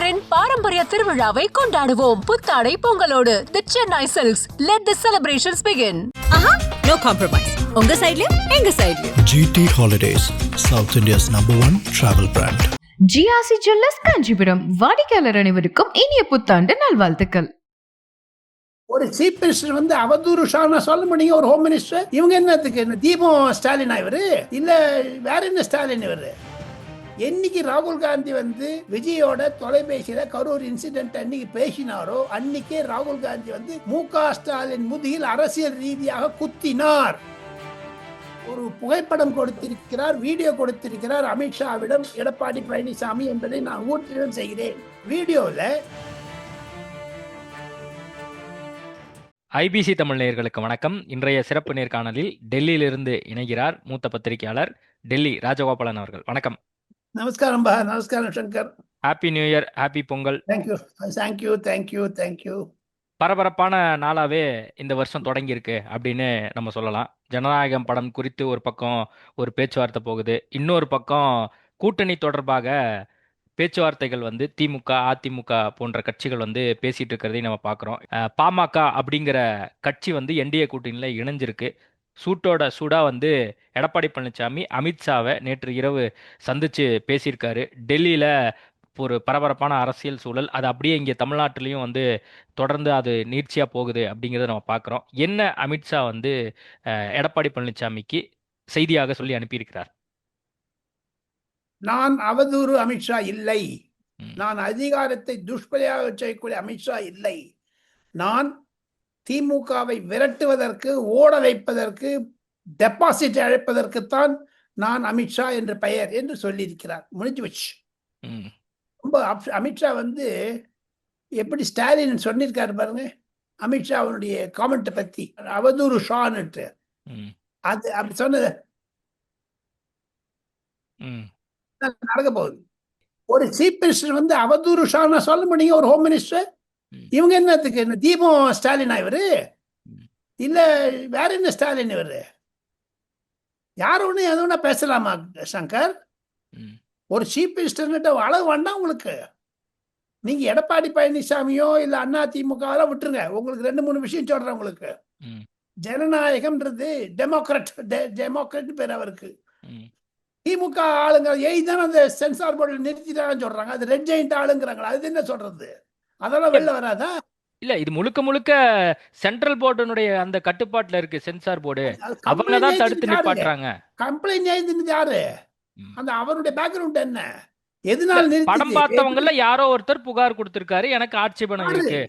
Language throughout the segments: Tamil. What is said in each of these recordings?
தமிழரின் பாரம்பரிய திருவிழாவை கொண்டாடுவோம். புத்தாடை பொங்கலோடு the Chennai silks let the celebrations begin Aha no compromise உங்க சைடுலயும் எங்க சைடுலயும் GT Holidays, South India's number one travel brand. GRC jewellers Kanchipuram வாடிக்கையாளர் அனைவருக்கும் இனிய புத்தாண்டு நல்வாழ்த்துக்கள். ஒரு சீஃப் மினிஸ்டர் வந்து அவதூறு ஷானா சொல்ல முடியுங்க ஒரு ஹோம் மினிஸ்டர் இவங்க என்னத்துக்கு என்ன தீபம் ஸ்டாலினா இவரு? இல்ல வேற என்ன ஸ்டாலின் இவரு? என்னைக்கு ராகுல் காந்தி வந்து விஜயோட தொலைபேசியில கரூர் இன்சிடென்ட் அன்னைக்கு பேசினாரோ அன்னைக்கே ராகுல் காந்தி வந்து மு க ஸ்டாலின் முதுகில் அரசியல் ரீதியாக குத்தினார். ஒரு புகைப்படம் கொடுத்திருக்கிறார் வீடியோ கொடுத்திருக்கிறார் அமித்ஷாவிடம் எடப்பாடி பழனிசாமி என்பதை நான் ஊற்றிடம் செய்கிறேன். வீடியோவில் ஐபிசி தமிழ் நேயர்களுக்கு வணக்கம். இன்றைய சிறப்பு நேர்காணலில் டெல்லியிலிருந்து இணைகிறார் மூத்த பத்திரிகையாளர் டெல்லி ராஜகோபாலன் அவர்கள். வணக்கம். நமஸ்காரம் பா நமஸ்காரம் Shankar. Happy new year happy Pongal thank you thank you thank you thank you பரபரப்பான நாளாவே இந்த வருஷம் தொடங்கியிருக்கு அப்படின்னு நம்ம சொல்லலாம். ஜனநாயகம் படம் குறித்து ஒரு பக்கம் ஒரு பேச்சுவார்த்தை போகுது. இன்னொரு பக்கம் கூட்டணி தொடர்பாக பேச்சுவார்த்தைகள் வந்து திமுக அதிமுக போன்ற கட்சிகள் வந்து பேசிட்டு இருக்கிறதையும் நம்ம பார்க்குறோம். பாமக அப்படிங்கிற கட்சி வந்து என்டிஏ கூட்டணியில் இணைஞ்சிருக்கு. சூட்டோட சூடாக வந்து எடப்பாடி பழனிசாமி அமித்ஷாவை நேற்று இரவு சந்திச்சு பேசியிருக்காரு. டெல்லியில் ஒரு பரபரப்பான அரசியல் சூழல். அது அப்படியே இங்கே தமிழ்நாட்டிலையும் வந்து தொடர்ந்து அது நீட்சியாக போகுது அப்படிங்கிறத நம்ம பார்க்குறோம். என்ன அமித்ஷா வந்து எடப்பாடி பழனிசாமிக்கு செய்தியாக சொல்லி அனுப்பியிருக்கிறார்? நான் அவதூறு அமித்ஷா இல்லை. நான் அதிகாரத்தை துஷ்பிரயோகம் செய்யக்கூடிய அமித்ஷா இல்லை. நான் திமுகவை விரட்டுவதற்கு ஓட வைப்பதற்கு டெபாசிட் அழைப்பதற்குத்தான் நான் அமித்ஷா என்ற பெயர் என்று சொல்லியிருக்கிறார். முடிஞ்சு வச்சு ரொம்ப அமித்ஷா வந்து எப்படி ஸ்டாலின் சொல்லியிருக்காரு பாருங்க அமித்ஷா அவனுடைய காமெண்ட்டை பத்தி அவதூறு ஷான்னுட்டு. ம். அது அப்படி சொன்னது. நடக்க போகுது. ஒரு சீஃப் மினிஸ்டர் வந்து அவதூறு ஷானா சொல்ல முடியுங்க ஒரு ஹோம் மினிஸ்டர். இவங்க என்னத்துக்கு? என்ன தீபம் ஸ்டாலினா இவரு. இல்ல வேற என்ன ஸ்டாலின் இவரு? யார் ஒண்ணு எது வேணா பேசலாமா சங்கர்? ஒரு சீஃப் மினிஸ்டர்கிட்ட அளவு வேண்டாம் உங்களுக்கு. நீங்க எடப்பாடி பழனிசாமியோ இல்ல அண்ணா திமுக விட்டுருங்க. உங்களுக்கு ரெண்டு மூணு விஷயம் சொல்றேன் உங்களுக்கு. ஜனநாயகம்ன்றது டெமோக்ராட் டெமோக்ராட் பேர் அவருக்கு. திமுக ஆளுங்க எழுதான அந்த சென்சார் போர்டில் நிறுத்திட்டாங்கன்னு சொல்றாங்க. அது ரெட் ஜெயிண்ட் ஆளுங்கிறாங்களா அது என்ன சொல்றது? அதெல்லாம் வெளில வராதா? இல்ல இது முழுக்க முழுக்க சென்ட்ரல் போர்டுனுடைய அந்த கட்டுப்பாட்டுல இருக்கு சென்சார் போர்டு அவங்க தான் தடுத்து? நிப்பாட்டுறாங்க. கம்ப்ளைண்ட் எழுதினது யாரு. அந்த அவருடைய பேக்ரவுண்ட் என்ன? எதனால படம் பார்த்தவங்கல யாரோ ஒருத்தர் புகார் கொடுத்திருக்காரு எனக்கு ஆட்சேபணம்? இருக்கு.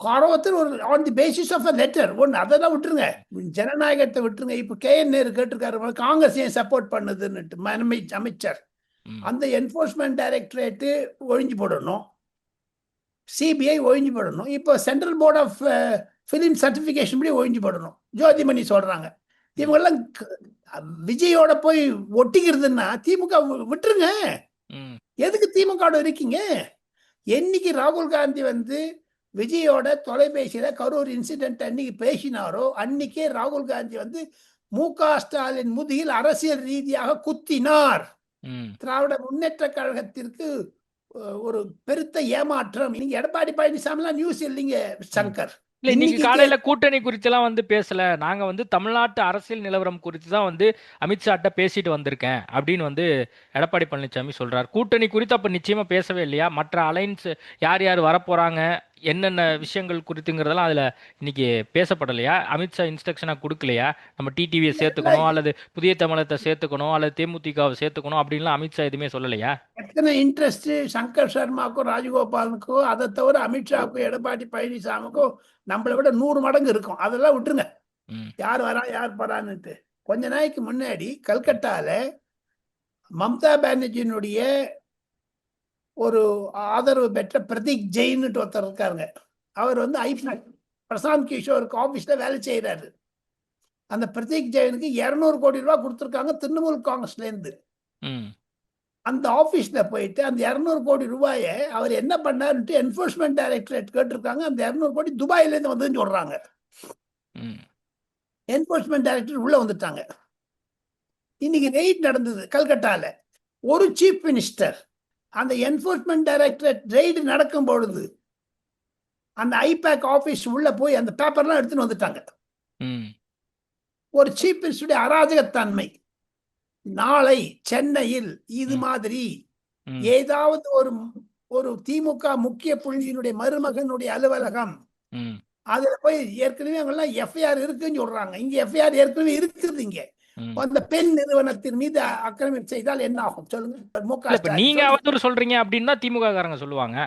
ஒருத்தர் ஒரு on the basis of a letter ஒன்று அதெல்லாம் விட்டுருங்க. ஜனநாயகத்தை விட்டுருங்க. இப்போ கே என் நேரு கேட்டிருக்காரு காங்கிரஸ் ஏன் சப்போர்ட் பண்ணுதுன்னுட்டு அமைச்சர். அந்த என்ஃபோர்ஸ்மெண்ட் டைரக்டரேட்டு ஒழிஞ்சு போடணும். சிபிஐ ஒழிஞ்சு போடணும். இப்போ central board of film certification படி ஒழிஞ்சு போடணும். ஜோதிமணி சொல்றாங்க. இவங்கெல்லாம் விஜயோட போய் ஒட்டிக்கிறதுன்னா திமுக விட்டுருங்க. எதுக்கு திமுக இருக்கீங்க? என்னைக்கு ராகுல் காந்தி வந்து விஜயோட தொலைபேசியில கரூர் இன்சிடென்ட் அன்னைக்கு பேசினாரோ அன்னைக்கே ராகுல் காந்தி வந்து மு க ஸ்டாலின் முதுகில் அரசியல் ரீதியாக குத்தினார். திராவிட முன்னேற்ற கழகத்திற்கு ஒரு பெருத்த ஏமாற்றம். நீங்க எடப்பாடி பழனிசாமிலாம் நியூஸ் இல்லைங்க சங்கர். இல்ல இன்னைக்கு காலையில கூட்டணி குறிச்செல்லாம் வந்து பேசல. நாங்க வந்து தமிழ்நாட்டு அரசியல் நிலவரம் குறித்து தான் வந்து அமித்ஷாட்ட பேசிட்டு வந்திருக்கேன் அப்படின்னு வந்து எடப்பாடி பழனிசாமி சொல்றார். கூட்டணி குறித்து அப்ப நிச்சயமா பேசவே இல்லையா? மற்ற அலைன்ஸ் யார் யார் வரப்போறாங்க? என்னென்ன விஷயங்கள் குறித்துங்கிறதெல்லாம் அதுல இன்னைக்கு பேசப்படலையா? அமித்ஷா இன்ஸ்ட்ரக்ஷனா கொடுக்கலையா? நம்ம டிடிவியை சேர்த்துக்கணும் அல்லது புதிய தமிழகத்தை சேர்த்துக்கணும் அல்லது தேமுதிகவை சேர்த்துக்கணும் அப்படின்லாம் அமித்ஷா எதுவுமே சொல்லலையா? எத்தனை இன்ட்ரெஸ்ட் சங்கர் சர்மாக்கும் ராஜகோபாலுக்கும் அதை தவிர அமித்ஷாவுக்கும் எடப்பாடி பழனிசாமிக்கும் நம்மளை விட நூறு மடங்கு இருக்கும். அதெல்லாம் விட்டுருங்க. யார் வரா யார் போறான்னுட்டு. கொஞ்ச நாளைக்கு முன்னாடி கல்கட்டால மம்தா பானர்ஜியினுடைய ஒரு ஆதரவு பெற்ற பிரதீக் ஜெயின்னுட்டு ஒருத்தர் இருக்காருங்க. அவர் வந்து ஐபிஎல் பிரசாந்த் கிஷோருக்கு ஆபீஸ்ல வேலை செய்யறாரு அந்த பிரதீக் ஜெயினுக்கு இருநூறு கோடி ரூபாய் கொடுத்துருக்காங்க திரிணாமுல் காங்கிரஸ்ல இருந்து ம். அந்த ஆபீஸ்ல போயிட்டு அந்த இருநூறு கோடி ரூபாயை அவர் என்ன பண்ணாருன்ட்டு என்ஃபோர்ஸ்மெண்ட் டைரக்டரேட் கேட்டிருக்காங்க. அந்த இருநூறு கோடி துபாயில இருந்து வந்ததுன்னு சொல்றாங்க. ம். என்ஃபோர்ஸ்மெண்ட் டைரக்டர் உள்ள வந்துட்டாங்க. இன்னைக்கு ரெய்ட் நடந்தது கல்கட்டால. ஒரு சீஃப் மினிஸ்டர் அந்த என்ஃபோர்ஸ்மெண்ட் டைரக்டரேட் ரெய்டு நடக்கும் பொழுது அந்த ஐபேக் ஆபீஸ் உள்ள போய் அந்த பேப்பர்லாம் எடுத்துன்னு வந்துட்டாங்க. ஒரு சீஃப் மினிஸ்டருடைய அராஜகத்தன்மை. நாளை சென்னையில் இது. மாதிரி ஏதாவது ஒரு ஒரு திமுக முக்கிய புள்ளியினுடைய மருமகனுடைய அலுவலகம் அதுல போய் ஏற்கனவே அவங்கெல்லாம் எஃப்ஐஆர் இருக்குன்னு சொல்றாங்க. இங்க எஃப்ஐஆர் ஏற்கனவே இருக்குது இங்க. அந்த பெண் நிறுவனத்தின் மீது ஆக்கிரமிப்பு செய்தால் என்ன ஆகும்? சொல்லுங்க. நீங்க. அவதூறு சொல்றீங்க அப்படின்னா திமுக காரங்க சொல்லுவாங்க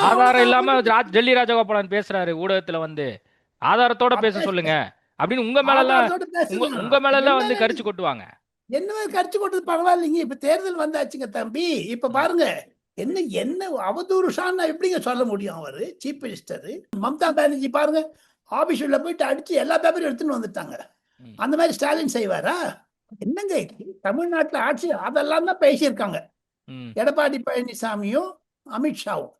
ஆதாரம் இல்லாம டெல்லி ராஜகோபாலன் பேசுறாரு ஊடகத்துல வந்து. ஆதாரத்தோட பேச சொல்லுங்க. அப்படின்னு உங்க மேல எல்லாம். உங்க மேல எல்லாம் வந்து கரிச்சு கொட்டுவாங்க. என்ன கரிச்சு கொட்டது பரவாயில்லைங்க. இப்ப தேர்தல் வந்தாச்சுங்க தம்பி. இப்ப பாருங்க. என்ன என்ன அவதூறு ஷான் எப்படிங்க சொல்ல முடியும் அவரு? சீஃப் மினிஸ்டர் மம்தா பானர்ஜி பாருங்க. ஆபீஸ் உள்ள போயிட்டு அடிச்சு எல்லா பேப்பரும் எடுத்துன்னு வந்துட்டாங்க. அந்த மாதிரி ஸ்டாலின் செய்வாரா? என்னங்க? தமிழ்நாட்டுல ஆட்சி அதெல்லாம் தான் பேசியிருக்காங்க. எடப்பாடி பழனிசாமியும் அமித்ஷாவும்.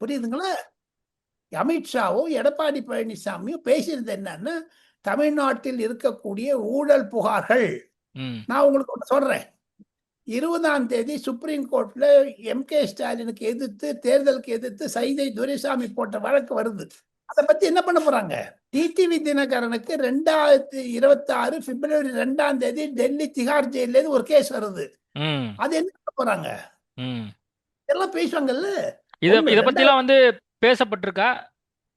புரியுதுங்களா? அமித்ஷாவும் எடப்பாடி பழனிசாமியும் பேசியது என்னன்னா தமிழ்நாட்டில் இருக்கக்கூடிய ஊழல் புகார்கள். நான் உங்களுக்கு ஒன்று சொல்றேன். இருபதாம் தேதி சுப்ரீம் கோர்ட்ல எம் கே ஸ்டாலினுக்கு எதிர்த்து தேர்தலுக்கு எதிர்த்து சைதை துரைசாமி போட்ட வழக்கு வருது. அதை பத்தி என்ன பண்ண போறாங்க? டிடிவி தினகரனுக்கு ரெண்டாயிரத்தி இருபத்தி ஆறு பிப்ரவரி ரெண்டாம் தேதி டெல்லி திகார் ஜெயில இருந்து ஒரு கேஸ் வருது. அது என்ன பண்ண போறாங்க? எல்லாம் பேசுவாங்கல்ல? இத பத்தி எல்லாம் வந்து பேசப்பட்டிருக்கா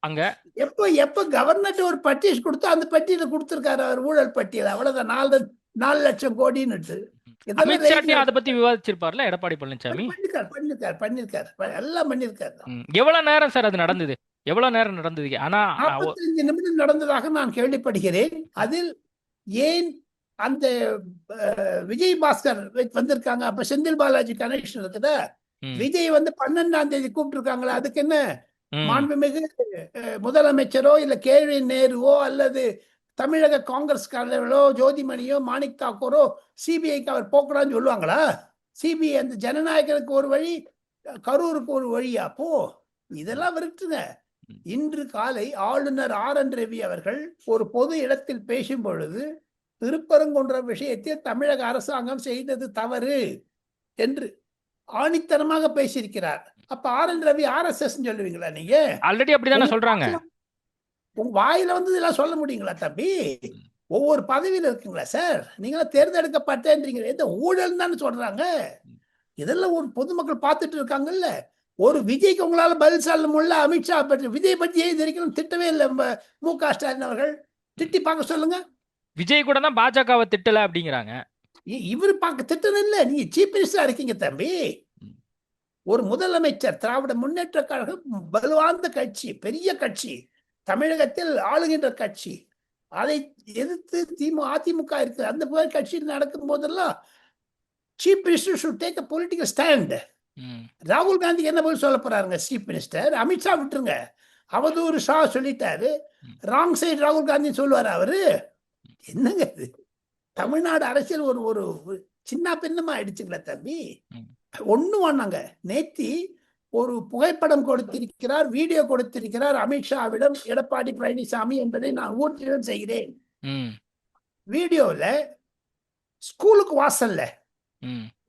அங்க? எப்ப எப்ப கவர்னர்ட்ட ஒரு பட்டியல் கொடுத்தா அந்த பட்டியல கொடுத்திருக்காரு அவர் ஊழல் பட்டியல். அவ்வளவுதான். நாலு நாலு லட்சம் right அதை பத்தி விவாதிச்சிருப்பார்ல எடப்பாடி பழனிசாமி? பண்ணிருக்காரு பண்ணிருக்காரு பண்ணிருக்காரு. எல்லாம் பண்ணிருக்காரு. எவ்வளவு நேரம் சார் அது நடந்தது? எவ்வளவு நேரம் நடந்தது? ஆனா நாற்பத்தஞ்சு நிமிடம் நடந்ததாக நான் கேள்விப்படுகிறேன். அதில் ஏன் அந்த விஜய் பாஸ்கர் வந்திருக்காங்க? அப்ப செந்தில் பாலாஜி கனெக்ஷன் இருக்குதா? ம், விஜய் வந்து பன்னெண்டாம் தேதி கூப்பிட்டு அதுக்கு என்ன? மாண்புமிகு முதலமைச்சரோ இல்ல கேள்வி நேருவோ அல்லது தமிழக காங்கிரஸ்காரர்களோ ஜோதிமணியோ மாணிக் தாக்கூரோ சிபிஐக்கு அவர் போக்கூடாதுன்னு சொல்லுவாங்களா? சிபிஐ அந்த ஜனநாயகனுக்கு ஒரு வழி கரூருக்கு ஒரு வழியா? போ இதெல்லாம் விட்டுருங்க இன்று காலை ஆளுநர் ஆர். என். ரவி அவர்கள் ஒரு பொது இடத்தில் பேசும் பொழுது திருப்பரங்குன்ற விஷயத்தில் தமிழக அரசாங்கம் செய்தது தவறு என்று ஆணித்தனமாக பேசியிருக்கிறார். அப்ப R. N. Ravi R. S. S. சொல்லுவீங்களா நீங்க? ஆல்ரெடி அப்படிதானே சொல்றாங்க. உங்க வாயில வந்து இதெல்லாம் சொல்ல முடியுங்களா தம்பி? ஒவ்வொரு பதவியில இருக்குங்களா சார்? நீங்க தேர்ந்தெடுக்கப்பட்டேன்றீங்க. எந்த ஊழல் தானே சொல்றாங்க. இதெல்லாம் ஒரு பொதுமக்கள் பார்த்துட்டு இருக்காங்கல்ல. ஒரு விஜய்க்கு உங்களால பதில் சொல்ல முடியல அமித்ஷா பற்றி. விஜய் பற்றி ஏன் இது வரைக்கும் திட்டவே இல்லை. ம- க ஸ்டாலின் அவர்கள். திட்டி பார்க்க சொல்லுங்க. விஜய் கூட தான் பாஜகவை திட்டல அப்படிங்கிறாங்க. இவரு பார்க்க திட்டம் இல்லை. நீங்க சீஃப் மினிஸ்டரா இருக்கீங்க தம்பி. ஒரு முதலமைச்சர் திராவிட முன்னேற்ற கழகம் வலுவார்ந்த கட்சி பெரிய கட்சி தமிழகத்தில் ஆளுகின்ற கட்சி. அதை எதிர்த்து திமு அதிமுக இருக்கு. அந்த கட்சியில் நடக்கும் போதெல்லாம் chief minister should take a political stand ராகுல் காந்திக்கு என்ன பதில் சொல்ல போறாருங்க? சீஃப் மினிஸ்டர் அமித்ஷா விட்டுருங்க. அவதூறு ஷா சொல்லிட்டாரு. ராங் சைடு ராகுல் காந்தி சொல்லுவாரு அவரு? என்னங்க இது? தமிழ்நாடு அரசியல் ஒரு ஒரு சின்ன பின்னமா ஆயிடுச்சுங்களா தம்பி. ஒண்ணு ஒண்ணாங்க. நேத்தி ஒரு புகைப்படம் கொடுத்திருக்கிறார் வீடியோ கொடுத்திருக்கிறார் அமித்ஷாவிடம் எடப்பாடி பழனிசாமி என்பதை நான் ஊர்ஜிதம் செய்கிறேன். வீடியோல ஸ்கூலுக்கு வாசல்ல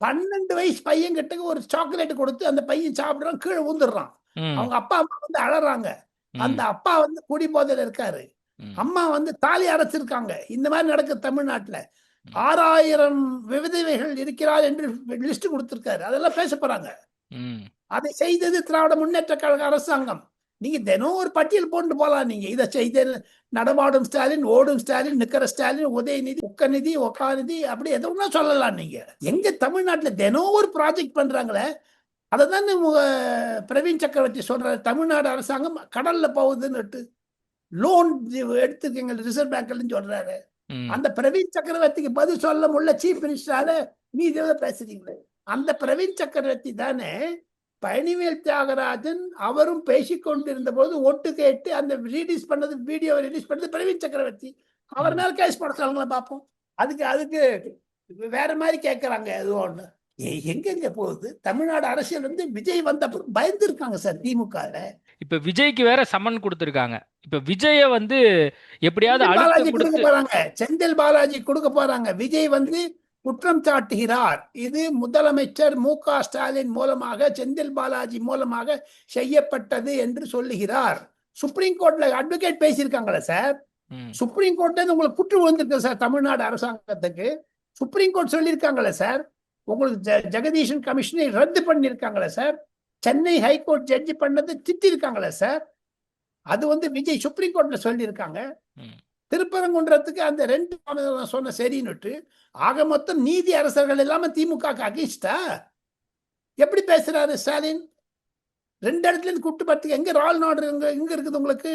பன்னெண்டு வயசு பையன் கிட்ட ஒரு சாக்லேட் கொடுத்து அந்த பையன் சாப்பிடுறான் கீழே ஊந்துடுறான். அவங்க அப்பா அம்மா வந்து அழறாங்க. அந்த அப்பா வந்து குடி போதையில இருக்காரு. அம்மா வந்து தாலி அடைச்சிருக்காங்க. இந்த மாதிரி நடக்குது தமிழ்நாட்டுல. ஆறாயிரம் விதவைகள் இருக்கிறார் என்று லிஸ்ட் கொடுத்திருக்காரு. அதெல்லாம் பேச போறாங்க. அதை செய்தது திராவிட முன்னேற்ற கழக அரசாங்கம். நீங்க தினம் ஒரு பட்டியல் போட்டு போலாம். நீங்க இதை செய்த நடமாடும் ஸ்டாலின் ஓடும் ஸ்டாலின் நிக்கிற ஸ்டாலின் உதயநிதி உக்கநிதி ஒக்காநிதி அப்படி எதுவும்னா சொல்லலாம் நீங்க. எங்க தமிழ்நாட்டுல தினம் ஒரு ப்ராஜெக்ட் பண்றாங்களே அதை தானே பிரவீன் சக்கரவர்த்தி சொல்றாரு. தமிழ்நாடு அரசாங்கம் கடல்ல போகுதுன்னுட்டு லோன் எடுத்துக்கங்க ரிசர்வ் பேங்க்ல சொல்றாரு. அந்த பிரவீன் சக்கரவர்த்திக்கு பதில் சொல்ல முடியல சீஃப் மினிஸ்டரால நீ இதை பேசுறீங்களே. அந்த பிரவீன் சக்கரவர்த்தி தானே பழனிவேல் தியாகராஜன் அவரும் பேசிக் கொண்டிருந்த போது ஒட்டு கேட்டு அந்த ரிலீஸ் பண்ணது வீடியோ ரிலீஸ் பண்ணது பிரவீன் சக்கரவர்த்தி. அவர் மேல கேஸ் போட சொல்லுங்களா பார்ப்போம். அதுக்கு அதுக்கு வேற மாதிரி கேட்கறாங்க அது ஒண்ணு. எ- எங்கெங்க போகுது? தமிழ்நாடு அரசியல் வந்து விஜய் வந்த பயந்து இருக்காங்க சார் திமுகல. இப்ப விஜய்க்கு வேற சம்மன் கொடுத்திருக்காங்க. இப்ப விஜய வந்து எப்படியாவது பாலாஜி கொடுக்க போறாங்க. செந்தில் பாலாஜி கொடுக்க போறாங்க. விஜய் வந்து குற்றம் சாட்டுகிறார். இது முதலமைச்சர் மு க ஸ்டாலின் மூலமாக செந்தில் பாலாஜி மூலமாக செய்யப்பட்டது என்று சொல்லுகிறார். சுப்ரீம் கோர்ட்ல அட்வொகேட் பேசியிருக்காங்களே சார். சுப்ரீம் கோர்ட்ல உங்களுக்கு குற்றம் வந்திருக்கு சார் தமிழ்நாடு அரசாங்கத்துக்கு. சுப்ரீம் கோர்ட் சொல்லியிருக்காங்களே சார்? உங்களுக்கு ஜெகதீஷன் கமிஷனை ரத்து பண்ணியிருக்காங்களே sir? Chennai high court judge பண்ணது திட்டிருக்காங்களே சார்? அது வந்து விஜய் சுப்ரீம் கோர்ட்ல சொல்லியிருக்காங்க. திருப்பரங்குன்றத்துக்கு அந்த ரெண்டு சொன்ன சரின்னுட்டு ஆக மொத்தம் நீதி அரசர்கள் எல்லாமே திமுக அகின்ஸ்டா எப்படி பேசுறாரு ஸ்டாலின்? ரெண்டு இடத்துல இருந்து கூப்பிட்டு பார்த்துக்க எங்க ரால் நாடு எங்க எங்க இருக்குது உங்களுக்கு?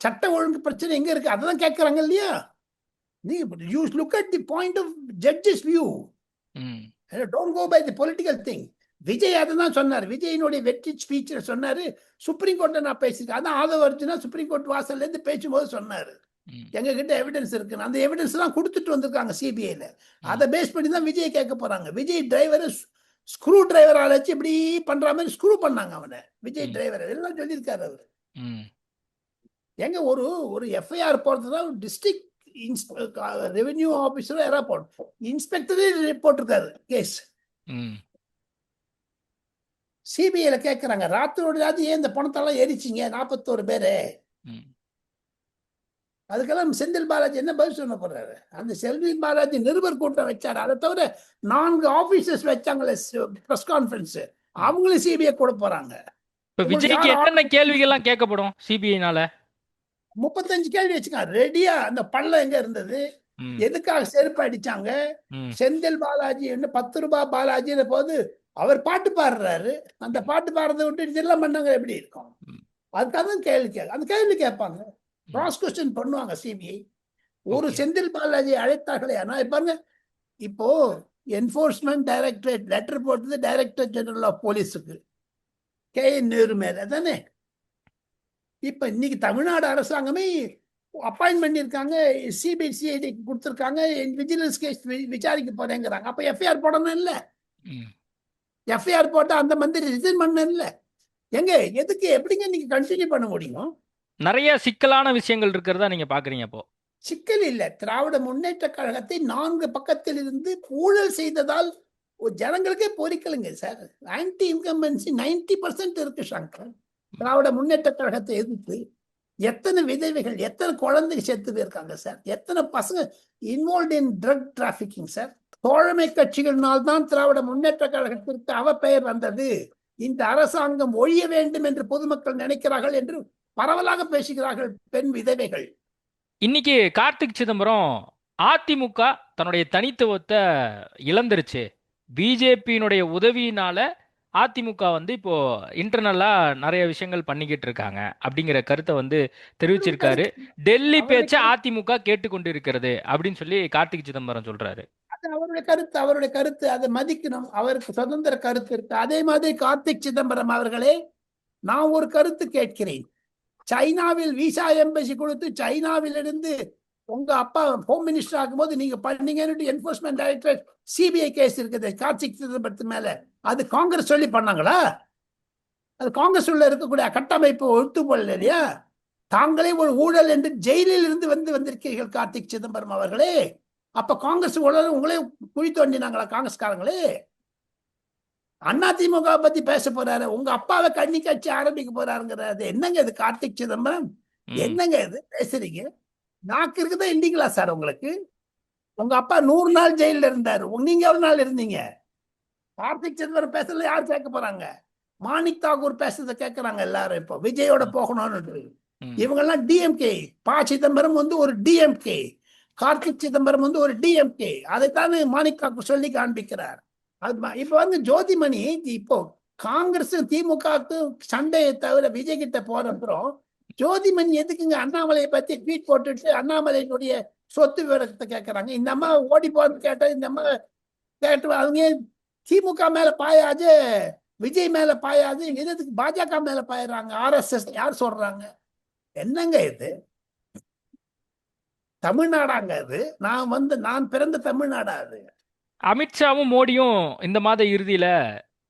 சட்ட ஒழுங்கு பிரச்சனை எங்க இருக்கு? அதான் கேட்கறாங்க இல்லையா? நீ you look at the point of judges view. Don't go by the political thing Vijay அதை தான் சொன்னார். விஜயினுடைய வெற்றி ஸ்பீச்சில் சொன்னாரு. சுப்ரீம் கோர்ட்டை நான் பேசியிருக்கேன். அதான் ஆதவ அர்ஜுனா சுப்ரீம் கோர்ட் வாசல்ல இருந்து பேசும்போது சொன்னாரு. ம். எங்க கிட்ட எவிடன்ஸ் இருக்கு. அந்த எவிடன்ஸ் தான் கொடுத்துட்டு வந்திருக்காங்க சிபிஐல அதை பேஸ் பண்ணி தான் விஜய் கேட்க போறாங்க. விஜய் டிரைவர் ஸ்க்ரூ டிரைவரால வச்சு இப்படி பண்ற மாதிரி ஸ்க்ரூ பண்ணாங்க அவனை. விஜய். டிரைவர் எல்லாம் சொல்லியிருக்காரு அவர். எங்க ஒரு ஒரு எஃப்ஐஆர் போடுறதுனா டிஸ்ட்ரிக்ட் ரெவென்யூ ஆபீசரோ யாராவது போடும் இன்ஸ்பெக்டரே போட்டிருக்காரு கேஸ் ம். சிபிஐல கேட்கறாங்க ராத்திரோட ராத்திரி ஏன் இந்த பணத்தெல்லாம் எரிச்சிங்க நாற்பத்தோரு பேரு. அதுக்கெல்லாம் செந்தில் பாலாஜி என்ன பதில் சொல்ல போறாரு? அந்த செந்தில் பாலாஜி நிருபர் கூட்டம் வச்சாரு. அதை தவிர நான்கு ஆபீசர்ஸ் வச்சாங்களே பிரஸ் கான்ஃபரன்ஸ் அவங்களும் சிபிஐ கூட போறாங்க. இப்ப விஜய்க்கு என்னென்ன கேள்விகள்லாம் கேட்கப்படும் சிபிஐனால முப்பத்தஞ்சு கேள்வி வச்சுக்காங்க. ரெடியா அந்த பள்ளம் எங்க இருந்தது. எதுக்காக செருப்பு அடிச்சாங்க. செந்தில் பாலாஜி என்ன பத்து ரூபாய் பாலாஜின்னு போது அவர் பாட்டு பாடுறாரு. அந்த பாட்டு பாடுறதை விட்டு இதெல்லாம் பண்ணாங்க. எப்படி இருக்கும். அதுக்காக கேள்வி கேட்க அந்த கேள்வி கேட்பாங்க. கிராஸ் கொஸ்டின் பண்ணுவாங்க சிபிஐ ஒரு. செந்தில் பாலாஜி அழைத்தார்களே. ஆனா பாருங்க இப்போ என்போர்ஸ்மெண்ட் டைரக்டரேட் லெட்டர் போட்டது டைரக்டர் ஜெனரல் ஆஃப் போலீஸுக்கு கே. என். நேரு மேல தானே இப்ப இன்னைக்கு தமிழ்நாடு அரசாங்கமே அப்பாயின்ட் பண்ணியிருக்காங்க. சிபிசிஐடி கொடுத்துருக்காங்க. விஜிலன்ஸ் கேஸ் விசாரிக்க போறேங்கிறாங்க. அப்ப எஃப்ஐஆர் போடணும் இல்ல. எஃப்ஐஆர் போட்டா அந்த மந்திரி ரிசைன் பண்ண இல்ல? எங்க எதுக்கு எப்படிங்க நீங்க கண்டினியூ பண்ண முடியும்? நிறைய சிக்கலான விஷயங்கள் இருக்கிறதா நீங்க பாக்குறீங்க அப்போ? சிக்கல் இல்ல. திராவிட முன்னேற்ற கழகத்தை நான்கு பக்கத்தில் இருந்து ஊழல் செய்ததால் ஜனங்களுக்கே பொறிக்கலுங்க sir. Anti incumbency ninety percent இருக்கு சங்கர் திராவிட முன்னேற்ற கழகத்தை எதிர்த்து எத்தனை விதவைகள் எத்தனை குழந்தைங்க செத்து போயிருக்காங்க சார். எத்தனை பசங்க involve in drug trafficking sir. தோழமை கட்சிகளினால் தான் திராவிட முன்னேற்ற கழகத்திற்கு அவ பெயர் வந்தது. இந்த அரசாங்கம் ஒழிய வேண்டும் என்று பொதுமக்கள் நினைக்கிறார்கள் என்று பரவலாக பேசுகிறார்கள் பெண் விதவைகள். இன்னைக்கு கார்த்திக் சிதம்பரம் அதிமுக தன்னுடைய தனித்துவத்தை இழந்துருச்சு. பிஜேபியினுடைய உதவியினால அதிமுக வந்து இப்போ இன்டர்னலா நிறைய விஷயங்கள் பண்ணிக்கிட்டு இருக்காங்க. அப்படிங்கிற கருத்தை வந்து தெரிவிச்சிருக்காரு. டெல்லி பேச்ச அதிமுக கேட்டுக்கொண்டு இருக்கிறது அப்படின்னு சொல்லி கார்த்திக் சிதம்பரம் சொல்றாரு. அது அவருடைய கருத்து அவருடைய கருத்து அதை மதிக்கணும். அவருக்கு சுதந்திர கருத்து இருக்கு. அதே மாதிரி கார்த்திக் சிதம்பரம் அவர்களே நான் ஒரு கருத்து கேட்கிறேன். சைனாவில் விசா எம்பசி கொடுத்து சைனாவிலிருந்து உங்க அப்பா ஹோம் மினிஸ்டர் ஆகும்போது நீங்க பண்ணீங்கன்னு என்போர்ஸ்மெண்ட் டைரக்டர் சிபிஐ கேஸ் இருக்குது. கார்த்திக் சிதம்பரத்து மேல. அது காங்கிரஸ் சொல்லி பண்ணாங்களா? அது காங்கிரஸ் உள்ள இருக்கக்கூடிய கட்டமைப்பு ஒத்துப்போல இல்லையா? தாங்களே ஒரு ஊழல் என்று ஜெயிலில் இருந்து வந்து வந்திருக்கிறீர்கள் கார்த்திக் சிதம்பரம் அவர்களே. அப்ப காங்கிரஸ் ஊழல் உங்களே குழி தோண்டினாங்களா காங்கிரஸ்காரங்களே? அண்ணா திமுக பத்தி பேச போறாரு. உங்க அப்பாவை கண்ணி கட்சி ஆரம்பிக்க போறாருங்கிறது என்னங்க இது? கார்த்திக் சிதம்பரம். என்னங்க இது? பேசுறீங்க. நாக்கு இருக்குதா இல்லீங்களா சார் உங்களுக்கு? உங்க அப்பா நூறு நாள் ஜெயில இருந்தாரு. நீங்க எவ்வளவு நாள் இருந்தீங்க? கார்த்திக் சிதம்பரம் பேசல யார் கேட்க போறாங்க? மாணிக் தாகூர் பேசுறத கேட்கறாங்க எல்லாரும் இப்போ. விஜயோட போகணும்னு. ம். இவங்கெல்லாம் டிஎம்கே ப. சிதம்பரம் வந்து ஒரு டிஎம்கே கார்த்திக் சிதம்பரம் வந்து ஒரு டிஎம்கே அதைத்தானே மாணிக் தாக்கூர் சொல்லி காண்பிக்கிறார். அது இப்ப வந்து ஜோதிமணி இப்போ காங்கிரஸ் திமுகவுக்கு சண்டையை தவிர விஜய் கிட்ட போனப்புறம் ஜோதிமணி எதுக்குங்க அண்ணாமலையை பத்தி ட்வீட் போட்டுட்டு அண்ணாமலையினுடைய சொத்து விவரத்தை கேட்கறாங்க இந்த அம்மா ஓடி போறது கேட்டா இந்த அம்மா கேட்டு அவங்க திமுக மேல பாயாது விஜய் மேல பாயாது எதுக்கு பாஜக மேல பாயிடுறாங்க ஆர்எஸ்எஸ் யார் சொல்றாங்க? என்னங்க இது? தமிழ்நாடாங்க அது. நான் வந்து நான் பிறந்த தமிழ்நாடா அது. அமித்ஷாவும் மோடியும் இந்த மாத இறுதியில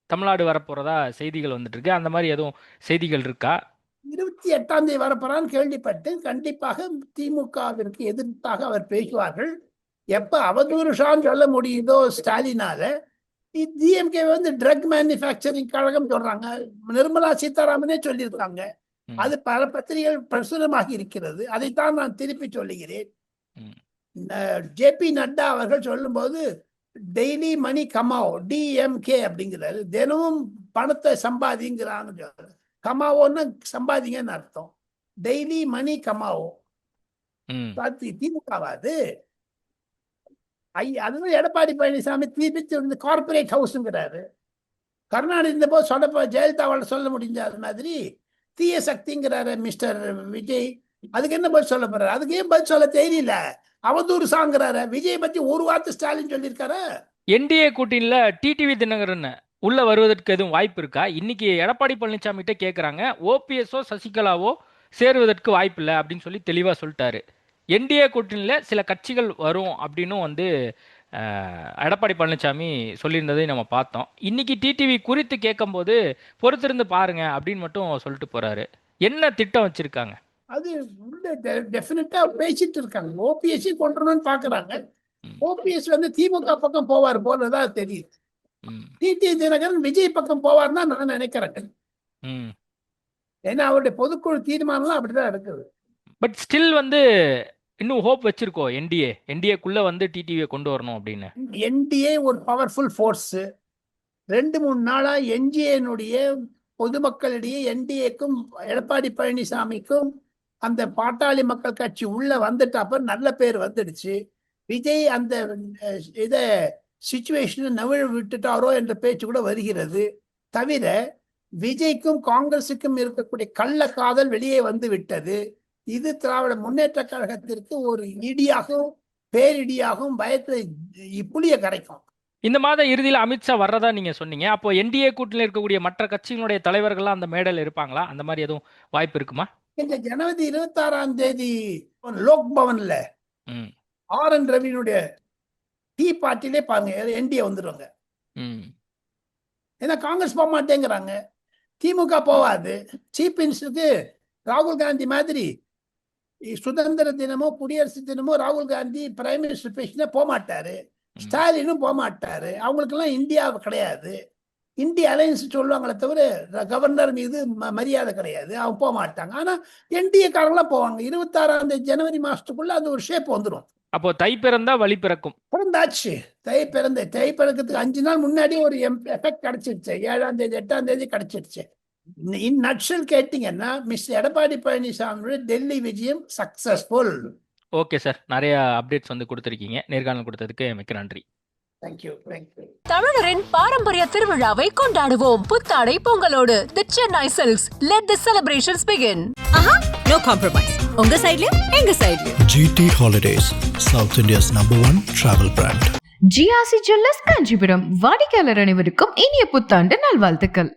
தமிழ்நாடு வரப்போறதா செய்திகள் வந்துட்டு இருக்கு அந்த மாதிரி எதுவும் செய்திகள் இருக்கா? இருபத்தி எட்டாம் தேதி வரப்போறான்னு கேள்விப்பட்டேன் கண்டிப்பாக திமுகவிற்கு எதிர்ப்பாக அவர் பேசுவார்கள். எப்ப அவதூறுஷான்னு சொல்ல முடியுதோ ஸ்டாலினால. டிஎம்கே வந்து ட்ரக் மேனுஃபேக்சரிங் கழகம் சொல்றாங்க. நிர்மலா சீதாராமனே சொல்லியிருக்காங்க. அது பல பத்திரிகைகள் பிரசுரமாகி இருக்கிறது. அதைத்தான் நான் திருப்பி சொல்லுகிறேன். ம். ஜேபி நட்டா அவர்கள் சொல்லும்போது டெய்லி மணி கமாவோ டிஎம்கே அப்படிங்கிறாரு. தினமும் பணத்தை சம்பாதிங்கிறான்னு சொல்றாரு. கமாவோன்னு சம்பாதிங்கன்னு அர்த்தம். டெய்லி மணி கமாவோ பார்த்து திமுகவாது ஐ அதுவும் எடப்பாடி பழனிசாமி திருப்பி வந்து கார்பரேட் ஹவுஸுங்கிறாரு கருணாநிதி இருந்தபோது சொன்னப்போ ஜெயலலிதாவால் சொல்ல முடிஞ்ச மாதிரி தீய சக்திங்கிறாரு மிஸ்டர் விஜய். அதுக்கு என்ன பதில் சொல்ல போறாரு? அதுக்கு ஏன் பதில் சொல்ல தெரியல? அவதூறு சாங்கிறாரு. விஜய் பத்தி ஒரு வார்த்தை ஸ்டாலின் சொல்லியிருக்காரு. என்டிஏ கூட்டணியில டிடிவி தினகரன் உள்ள வருவதற்கு எதுவும் வாய்ப்பு இருக்கா? இன்னைக்கு எடப்பாடி பழனிசாமி கிட்ட கேட்கறாங்க ஓபிஎஸ்ஓ சசிகலாவோ சேருவதற்கு வாய்ப்பு இல்லை அப்படின்னு சொல்லி தெளிவா சொல்லிட்டாரு. என்டிஏ கூட்டணியில சில கட்சிகள் வரும் அப்படின்னும் வந்து எடப்பாடி பழனிசாமி சொல்லியிருந்ததை நம்ம பார்த்தோம். இன்னைக்கு டிடிவி குறித்து கேட்கும்போது பொறுத்திருந்து பாருங்க அப்படின்னு மட்டும் சொல்லிட்டு போறாரு. என்ன திட்டம் வச்சிருக்காங்க? அது டெஃபினட்டா பேசிட்டு இருக்காங்க. ஓபிஎஸ்சி கொண்டுறணும்னு பாக்குறாங்க. ம். ஓபிஎஸ் வந்து திமுக பக்கம் போவார் போலதான் தெரியுது. டிடி தினகரன் விஜய் பக்கம் போவார்னு தான் நான் நினைக்கிறேன். ஏன்னா அவருடைய பொதுக்குழு தீர்மானம்லாம் அப்படிதான் இருக்குது பட் ஸ்டில் வந்து இன்னும் ஹோப் வச்சிருக்கோம் என்டிஏ என்டிஏக்குள்ள வந்து டிடிவியை கொண்டு வரணும் அப்படின்னு. என்டிஏ ஒரு பவர்ஃபுல் ஃபோர்ஸ் ரெண்டு மூணு நாளா என்டிஏனுடைய பொதுமக்களிடையே என்டிஏக்கும் எடப்பாடி பழனிசாமிக்கும் அந்த பாட்டாளி மக்கள் கட்சி உள்ள வந்துட்டப்ப நல்ல பேர் வந்துடுச்சு. விஜய் அந்த இதை சுச்சுவேஷனை நவிழ விட்டுட்டாரோ என்ற பேச்சு கூட வருகிறது. தவிர விஜய்க்கும் காங்கிரஸுக்கும் இருக்கக்கூடிய கள்ள காதல் வெளியே வந்து விட்டது. இது திராவிட முன்னேற்ற கழகத்திற்கு ஒரு இடியாகவும் பேரிடியாகவும் பயத்தை புளிய கரைக்கும். இந்த மாத இறுதியில் அமித்ஷா வர்றதா நீங்க சொன்னீங்க. அப்போ என்டிஏ கூட்டணியில் இருக்கக்கூடிய மற்ற கட்சிகளுடைய தலைவர்கள்லாம் அந்த மேடையில் இருப்பாங்களா? அந்த மாதிரி எதுவும் வாய்ப்பு இருக்குமா? இந்த ஜனவரி இருபத்தி ஆறாம் தேதி லோக் பவன்ல ஆர் என் ரவியினுடைய டீ பார்ட்டிலே பாருங்க என்டிஏ வந்துடுவாங்க ஏன்னா காங்கிரஸ் போக மாட்டேங்கிறாங்க. திமுக போவாது. சீஃப் மினிஸ்டருக்கு ராகுல் காந்தி மாதிரி சுதந்திர தினமோ குடியரசு தினமோ ராகுல் காந்தி பிரைம் மினிஸ்டர் பேசினா போக மாட்டாரு ஸ்டாலினும் போக மாட்டாரு அவங்களுக்கெல்லாம் இந்தியா கிடையாது. இந்திய அலையன்ஸ் சொல்லுவாங்களே தவிர கவர்னர் மீது மரியாதை கிடையாது. அவங்க போக மாட்டாங்க. ஆனா என்டிஏ காரங்களாம் போவாங்க. இருபத்தாறாம் தேதி ஜனவரி மாசத்துக்குள்ள அது ஒரு ஷேப் வந்துடும் அப்போ தை பிறந்தா வழி பிறக்கும். பிறந்தாச்சு. தை பிறந்த தை பிறக்கிறதுக்கு அஞ்சு நாள் முன்னாடி ஒரு எஃபெக்ட் கிடைச்சிருச்சு. ஏழாம் தேதி எட்டாம் தேதி கிடைச்சிருச்சு. இன் நட்சல் கேட்டீங்கன்னா மிஸ்டர் எடப்பாடி பழனிசாமியோட டெல்லி விஜயம் சக்சஸ்ஃபுல் ஓகே சார். நிறைய அப்டேட்ஸ் வந்து கொடுத்துருக்கீங்க. நேர்காணல் கொடுத்ததுக்கு மிக்க நன்றி. தமிழரின் பாரம்பரிய திருவிழாவை கொண்டாடுவோம். புத்தாடை பொங்கலோடு the Chennai silks let the celebrations begin Aha no compromise உங்க சைடுலயும் எங்க சைடுலயும் GT Holidays, South India's number one travel brand. GRC jewellers Kanchipuram. வாடிக்கையாளர் அனைவருக்கும் இனிய புத்தாண்டு நல்வாழ்த்துக்கள்.